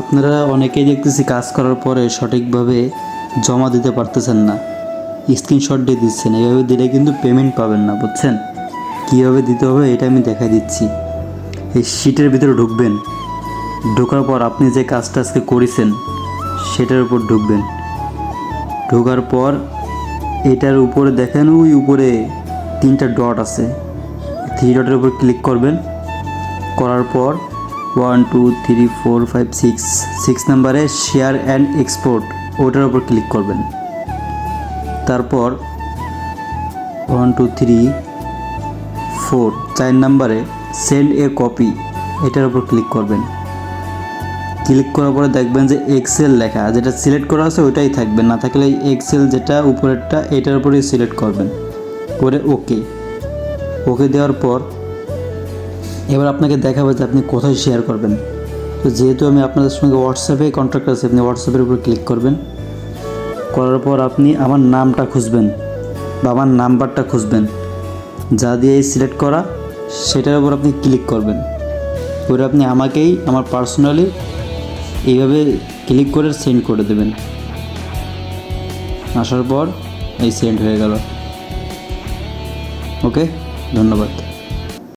আপনারা অনেকেই দেখতেছি কাজ করার পরে সঠিকভাবে জমা দিতে পারতেছেন না। স্ক্রিনশট দিয়ে দিচ্ছেন। এইভাবে দিলে কিন্তু পেমেন্ট পাবেন না, বুঝছেন? কীভাবে দিতে হবে এটা আমি দেখাই দিচ্ছি। এই শিটের ভিতরে ঢুকবেন। ঢোকার পর আপনি যে কাজটা আজকে করেছেন, সেটার উপর ঢুকবেন। ঢোকার পর এটার উপরে দেখেন, ওই উপরে তিনটা ডট আছে। থ্রি ডটের উপর ক্লিক করবেন। করার পর one, two, three, four, five, six six নাম্বারে শেয়ার অ্যান্ড এক্সপোর্ট ওটার উপর ক্লিক করবেন। তারপর ওয়ান, টু, থ্রি, ফোর, চার নাম্বারে সেন্ড এ কপি এটার উপর ক্লিক করবেন। ক্লিক করার পরে দেখবেন যে এক্সেল লেখা, যেটা সিলেক্ট করা আছে ওইটাই থাকবে, না থাকলে এক্সেল যেটা উপরেরটা এটার উপরেই সিলেক্ট করবেন। করে ওকে। ওকে দেওয়ার পর এবার আপনাকে দেখাবে যে আপনি কোথায় শেয়ার করবেন। তো যেহেতু আমি আপনাদের সঙ্গে হোয়াটসঅ্যাপে কন্ট্যাক্ট আছে, আপনি হোয়াটসঅ্যাপের উপর ক্লিক করবেন। করার পর আপনি আমার নামটা খুঁজবেন বা আমার নাম্বারটা খুঁজবেন। যা দিয়ে সিলেক্ট করা, সেটার উপর আপনি ক্লিক করবেন। করে আপনি আমাকেই, আমার পার্সোনালি এইভাবে ক্লিক করে সেন্ড করে দেবেন। আসার পর এই সেন্ড হয়ে গেল। ওকে ধন্যবাদ।